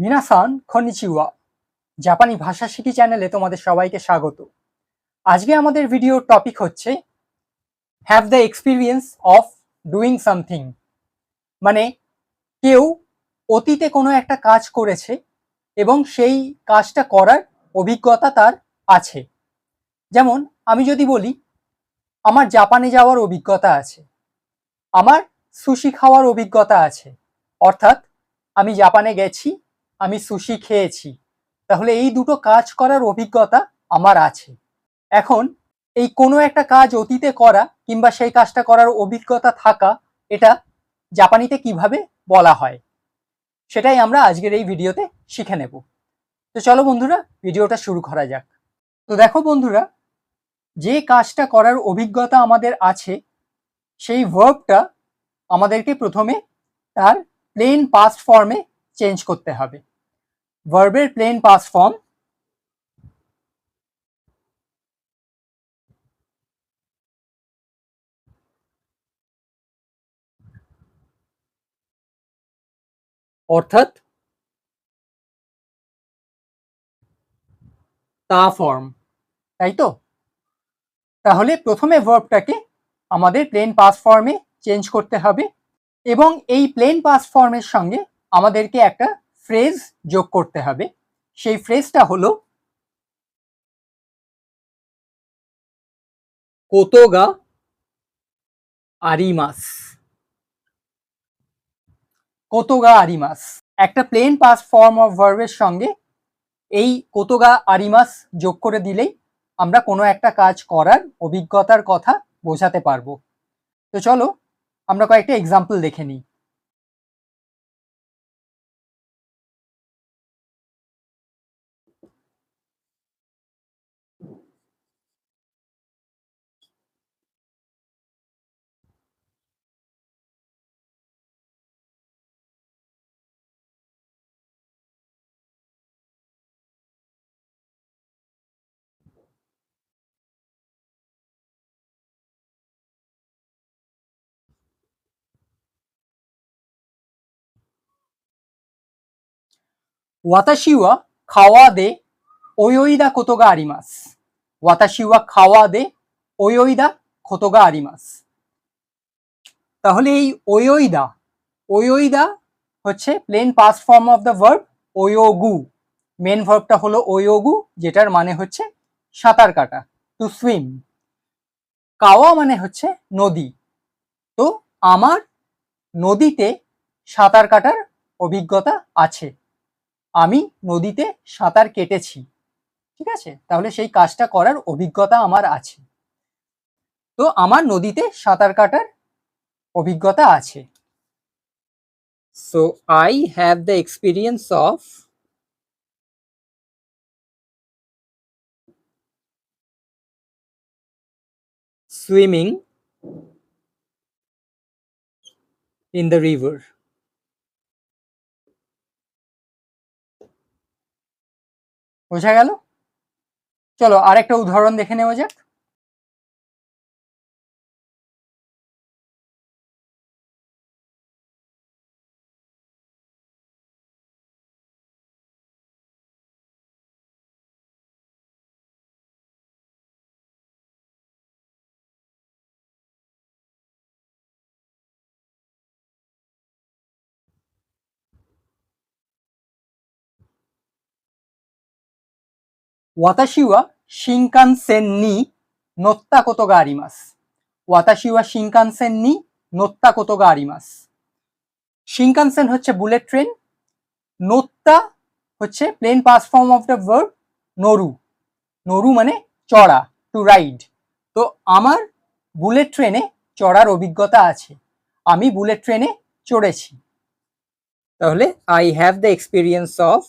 মিনাসান খনিচিওয়া জাপানি ভাষা শিখি চ্যানেলে তোমাদের সবাইকে স্বাগত। আজকে আমাদের ভিডিওর টপিক হচ্ছে have the experience of doing something মানে কেউ অতীতে কোনো একটা কাজ করেছে এবং সেই কাজটা করার অভিজ্ঞতা তার আছে। যেমন, আমি যদি বলি, আমার জাপানে যাওয়ার অভিজ্ঞতা আছে। আমার সুশি খাওয়ার অভিজ্ঞতা আছে। অর্থাৎ, আমি জাপানে গেছি আমি সুশি খেয়েছি। তাহলে এই দুটো কাজ করার অভিজ্ঞতা আমার আছে। এখন এই কোনো একটা কাজ অতীতে করা কিংবা সেই কাজটা করার অভিজ্ঞতা থাকা, এটা জাপানিতে কীভাবে বলা হয়, সেটাই আমরা আজকের এই ভিডিওতে শিখে নেব। তো চলো বন্ধুরা, ভিডিওটা শুরু করা যাক। তো দেখো বন্ধুরা, যে কাজটা করার অভিজ্ঞতা আমাদের আছে, সেই ভার্বটা আমাদেরকে প্রথমে তার প্লেন পাস্ট ফর্মে চেঞ্জ করতে হবে। ভার্বের প্লেন পাস্ট ফর্ম অর্থাৎ তা ফর্ম তাই তো? তাহলে প্রথমে ভার্বটাকে আমাদের প্লেন পাস ফর্মে চেঞ্জ করতে হবে এবং এই প্লেন পাস ফর্মের সঙ্গে আমাদেরকে একটা ফ্রেজ যোগ করতে হবে। সেই ফ্রেজটা হলো, কোতোগা আরিমাস। কোতোগা আরিমাস। একটা প্লেন পাস ফর্ম অফ ভার্বের সঙ্গে এই কোতোগা আরিমাস যোগ করে দিলেই আমরা কোনো একটা কাজ করার অভিজ্ঞতার কথা বোঝাতে পারব। তো চলো, আমরা কয়েকটা এক্সাম্পল দেখে নিই। ওয়াতাশি ওয়া খাওয়া দে ওয়ইদা কোতোগা আরিমাস ওয়াতাশি ওয়া খাওয়া দে ওয়ইদা খোতোগা আরিমাস তাহলে এই ওয়ইদা ওয়ইদা হচ্ছে plain past form of the verb ওয়োগু main ভার্বটা হলো ওয়োগু যেটার মানে হচ্ছে সাঁতার কাটা টু সুইম কাওয়া মানে হচ্ছে নদী তো আমার নদীতে সাঁতার কাটার অভিজ্ঞতা আছে। আমি নদীতে সাঁতার কেটেছি। ঠিক আছে? তাহলে সেই কাজটা করার অভিজ্ঞতা আমার আছে। তো আমার নদীতে সাঁতার কাটার অভিজ্ঞতা আছে। So I have the experience of swimming in the river বোঝা গেল? চলো আরেকটা উদাহরণ দেখে নেওয়া যাক। ওয়াতাশি ওয়া শিনকানসেন নি নোত্তা কোতোগা আরিমাস ওয়াতাশি ওয়া শিনকানসেন নি নোত্তা কোতোগা আরিমাস শিনকানসেন হচ্ছে বুলেট ট্রেন, নোত্তা হচ্ছে plain past form of the verb নরু। নরু মানে চড়া, টু রাইড। তো আমার বুলেট ট্রেনে চড়ার অভিজ্ঞতা আছে। আমি বুলেট ট্রেনে চড়েছি। তাহলে I have the experience of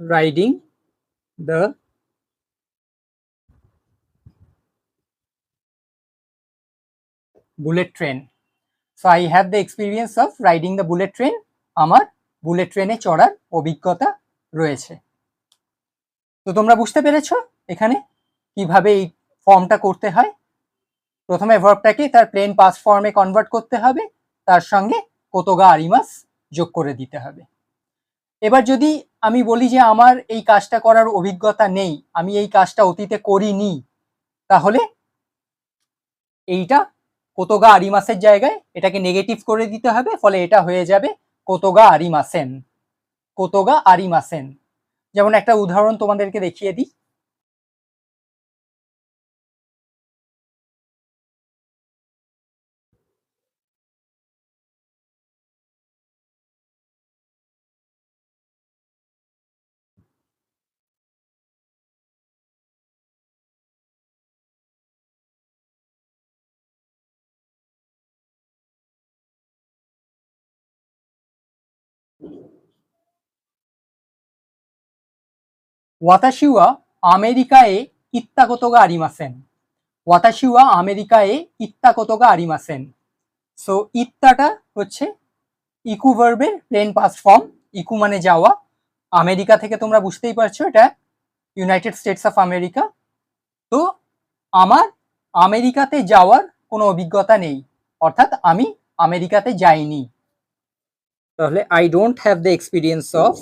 riding the bullet train. So, I have the experience of riding the bullet train. আমার বুলেট ট্রেনে চড়ার অভিজ্ঞতা রয়েছে তো তোমরা বুঝতে পেরেছ এখানে কীভাবে এই ফর্মটা করতে হয় প্রথমে ভার্বটাকে তার প্লেন পাস্ট ফর্মে কনভার্ট করতে হবে, তার সঙ্গে কোতোগা আরিমাস যোগ করে দিতে হবে এবার যদি আমি বলি যে আমার এই কাজটা করার অভিজ্ঞতা নেই, আমি এই কাজটা অতীতে করিনি, তাহলে এইটা কোতোগা আরিমাসের জায়গায় এটাকে নেগেটিভ করে দিতে হবে, ফলে এটা হয়ে যাবে কোতোগা আরিমাসেন কোতোগা আরিমাসেন যেমন একটা উদাহরণ তোমাদেরকে দেখিয়ে দিই। ওয়াতাশি ওয়া আমেরিকায়ে আরিমাসেন ওয়াতাশি ওয়া আমেরিকায়ে আরিমাসেন সো ইত্তাটা হচ্ছে ইকু ভার্বের প্লেন পাস্ট ফর্ম ইকু মানে যাওয়া। আমেরিকা থেকে তোমরা বুঝতেই পারছ, এটা ইউনাইটেড স্টেটস অফ আমেরিকা তো, আমার আমেরিকাতে যাওয়ার কোনো অভিজ্ঞতা নেই, অর্থাৎ আমি আমেরিকাতে যাইনি। তাহলে I don't have the experience of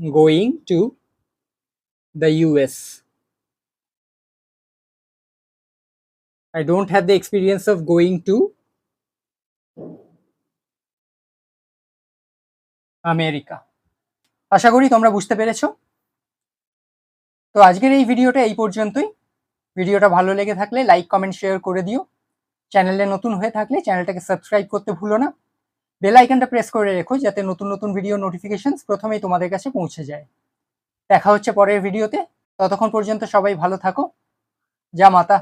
going to the US. I don't have the experience of going to America আশা করি তোমরা বুঝতে পেরেছ। তো আজকের এই ভিডিওটা এই পর্যন্তই। ভিডিওটা ভালো লেগে থাকলে লাইক, কমেন্ট, শেয়ার করে দিও। চ্যানেলে নতুন হয়ে থাকলে চ্যানেলটাকে সাবস্ক্রাইব করতে ভুলো না। বেল আইকনটা প্রেস করে রেখো যাতে নতুন নতুন ভিডিও নোটিফিকেশন প্রথমেই তোমাদের কাছে পৌঁছে যায়। দেখা হচ্ছে পরের ভিডিওতে ততক্ষণ পর্যন্ত সবাই ভালো থাকো। যা মাতা।